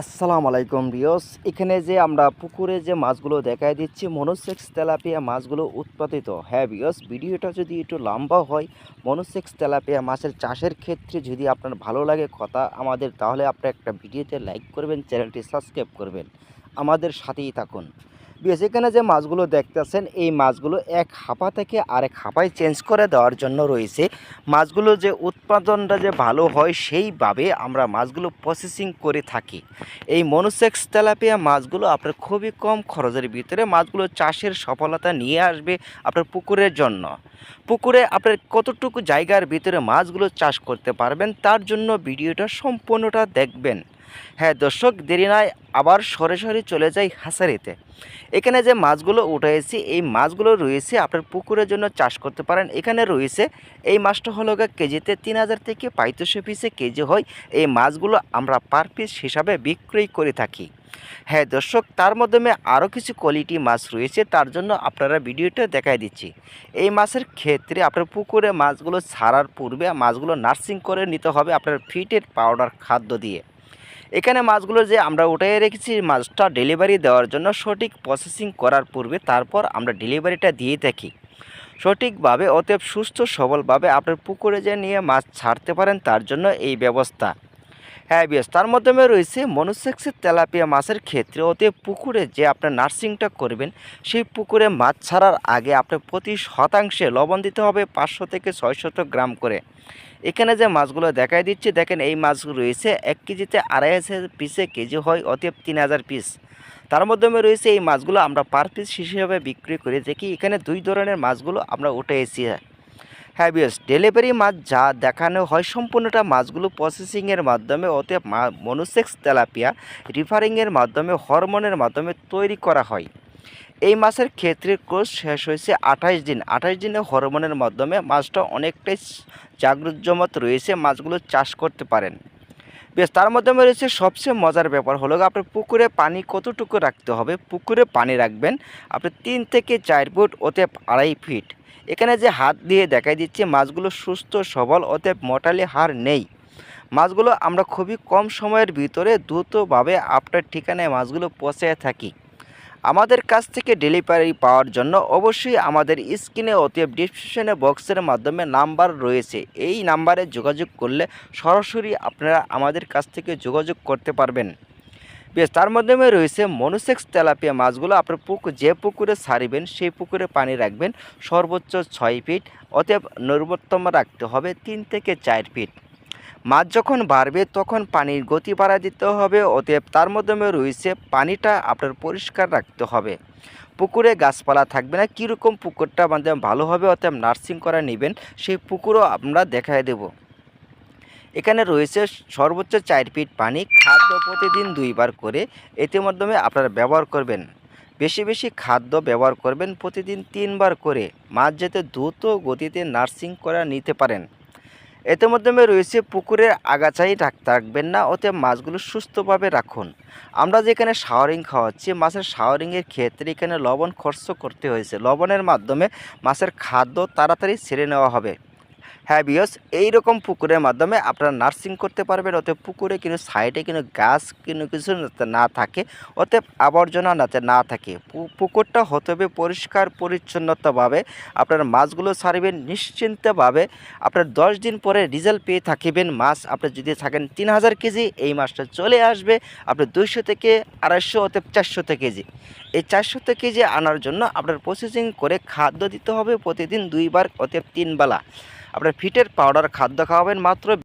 আসসালামু আলাইকুম রিয়স এখানে যে আমরা পুকুরে যে মাছগুলো দেখাই দিচ্ছি, মনোসেক্স তেলাপিয়া মাছগুলো উৎপাদিত। হ্যাঁ বিয়স ভিডিওটা যদি একটু লম্বা হয়, মনোসেক্স তেলাপিয়া মাছের চাষের ক্ষেত্রে যদি আপনার ভালো লাগে কথা আমাদের, তাহলে আপনার একটা ভিডিওতে লাইক করবেন, চ্যানেলটি সাবস্ক্রাইব করবেন। আমাদের সাথেই থাকুন। বিয়স এখানে যে মাছগুলো দেখতেছেন, এই মাছগুলো এক হাপা থেকে আরেক হাপায় চেঞ্জ করে দেওয়ার জন্য রয়েছে। মাছগুলো যে উৎপাদনটা যে ভালো হয়, সেইভাবে আমরা মাছগুলো প্রসেসিং করে থাকি। এই মনোসেক্স তেলাপিয়া মাছগুলো আপনার খুবই কম খরচের ভিতরে মাছগুলো চাষের সফলতা নিয়ে আসবে আপনার পুকুরের জন্য। পুকুরে আপনার কতটুকু জায়গার ভিতরে মাছগুলো চাষ করতে পারবেন, তার জন্য ভিডিওটা সম্পূর্ণটা দেখবেন। হ্যাঁ দর্শক, দেরি নয়, আবার সরাসরি চলে যাই হাসারিতে। এখানে যে মাছগুলো উঠেছি এই মাছগুলো রয়েছে আপনার পুকুরের জন্য চাষ করতে পারেন। এখানে রয়েছে, এই মাছটা হলো কেজিতে তিন হাজার থেকে পঁয়ত্রিশশো পিসে কেজি হয়। এই মাছগুলো আমরা পার পিস হিসাবে বিক্রয় করে থাকি। হ্যাঁ দর্শক, তার মাধ্যমে আরও কিছু কোয়ালিটি মাছ রয়েছে, তার জন্য আপনারা ভিডিওটা দেখাই দিচ্ছি। এই মাছের ক্ষেত্রে আপনার পুকুরে মাছগুলো ছাড়ার পূর্বে মাছগুলো নার্সিং করে নিতে হবে আপনার ফিটের পাউডার খাদ্য দিয়ে। এখানে মাছগুলো যে আমরা উঠাই রেখেছি, মাছটা ডেলিভারি দেওয়ার জন্য সঠিক প্রসেসিং করার পূর্বে তারপর আমরা ডেলিভারিটা দিয়ে থাকি। সঠিকভাবে অতএব সুস্থ সবলভাবে আপনার পুকুরে যে নিয়ে মাছ ছাড়তে পারেন, তার জন্য এই ব্যবস্থা। হ্যাঁ বিয়াস তার মাধ্যমে রয়েছে মনুসেক্সের তেলাপিয়া মাছের ক্ষেত্রে অতএব পুকুরে যে আপনার নার্সিংটা করবেন, সেই পুকুরে মাছ ছাড়ার আগে আপনার প্রতি শতাংশে লবণ দিতে হবে পাঁচশো থেকে ছয়শত গ্রাম করে। এখানে যে মাছগুলো দেখাই দিচ্ছি, দেখেন এই মাছ রয়েছে এক কেজিতে আড়াই হাজার পিসে কেজি হয় অতএব তিন হাজার পিস। তার মাধ্যমে রয়েছে এই মাছগুলো আমরা পার পিস হিসেবে বিক্রি করে। দেখি এখানে দুই ধরনের মাছগুলো আমরা উঠে এসেছি। হ্যাঁ বিয়স ডেলিভারি মাছ যা দেখানো হয় সম্পূর্ণটা মাছগুলো প্রসেসিংয়ের মাধ্যমে মা মনুসেক্স তেলাপিয়া রিফারিংয়ের মাধ্যমে হরমোনের মাধ্যমে তৈরি করা হয়। এই মাছের ক্ষেত্রে কোর্স শেষ হয়েছে আঠাশ দিন। আঠাশ দিনে হরমোনের মাধ্যমে মাছটা অনেকটাই জাগ্রজমত রয়েছে, মাছগুলো চাষ করতে পারেন। বেশ, তার মাধ্যমে রয়েছে সবচেয়ে মজার ব্যাপার হলো আপনার পুকুরে পানি কতটুকু রাখতে হবে? পুকুরে পানি রাখবেন আপনি তিন থেকে চার ফুট ওতে আড়াই ফিট। এখানে যে হাত দিয়ে দেখাই দিচ্ছে, মাছগুলো সুস্থ, সবল, অতএব মোটালি হার নেই। মাছগুলো আমরা খুবই কম সময়ের ভিতরে দ্রুতভাবে আপনার ঠিকানায় মাছগুলো পচে থাকি। আমাদের কাছ থেকে ডেলিভারি পাওয়ার জন্য অবশ্যই আমাদের স্ক্রিনে অতএব ডিসক্রিপশনে বক্সের মাধ্যমে নাম্বার রয়েছে। এই নাম্বারে যোগাযোগ করলে সরাসরি আপনারা আমাদের কাছ থেকে যোগাযোগ করতে পারবেন। বেশ, তার মাধ্যমে রয়েছে মনুসেক্স তেলাপিয়া মাছগুলো। আপনার পুকুর যে পুকুরে ছাড়িবেন সেই পুকুরে পানি রাখবেন। সর্বোচ্চ ছয় ফিট অতএব নৈর্বোত্তম রাখতে হবে তিন থেকে চার ফিট মাছ যখন বাড়বে, তখন পানির গতি বাড়া দিতে হবে, অতএব তার মাধ্যমে রয়েছে পানিটা আপনার পরিষ্কার রাখতে হবে। পুকুরে গাছপালা থাকবে না, কীরকম পুকুরটা মানে ভালো হবে, অতএব নার্সিং করা নেবেন, সেই পুকুরও আমরা দেখায় দেব। এখানে রয়েছে সর্বোচ্চ চার ফিট পানি, খাদ্য প্রতিদিন দুইবার করে এতে মাধ্যমে আপনারা ব্যবহার করবেন। বেশি বেশি খাদ্য ব্যবহার করবেন, প্রতিদিন তিনবার করে মাছ যাতে দ্রুত গতিতে নার্সিং করা নিতে পারেন। এতে মাধ্যমে রয়েছে পুকুরের আগাছাই রাখবেন না, ওতে মাছগুলো সুস্থভাবে রাখুন। আমরা যেখানে শাওয়ারিং খাওয়াচ্ছি, মাছের শাওয়ারিংয়ের ক্ষেত্রে এখানে লবণ খরচ করতে হয়েছে। লবণের মাধ্যমে মাছের খাদ্য তাড়াতাড়ি ছেড়ে নেওয়া হবে। হ্যাঁ বিয়স এইরকম পুকুরের মাধ্যমে আপনারা নার্সিং করতে পারবেন। অতএব পুকুরে কিন্তু সাইডে কিন্তু গাছ কিন্তু কিছু না থাকে, অতএব আবর্জনা যাতে না থাকে। পুকুরটা হতে হবে পরিষ্কার, পরিচ্ছন্নতাভাবে। আপনার মাছগুলো ছাড়বেন, নিশ্চিন্তভাবে আপনার দশ দিন পরে রেজাল্ট পেয়ে থাকিবেন মাছ। আপনার যদি থাকেন তিন হাজার কেজি, এই মাছটা চলে আসবে আপনার দুইশো থেকে আড়াইশো, অতএব চারশোতে কেজি। এই চারশোতে কেজি আনার জন্য আপনার প্রসেসিং করে খাদ্য দিতে হবে প্রতিদিন দুইবার, অতএব তিন বেলা। আপনার ফিটের পাউডার খাদ্য খাওয়াবেন মাত্র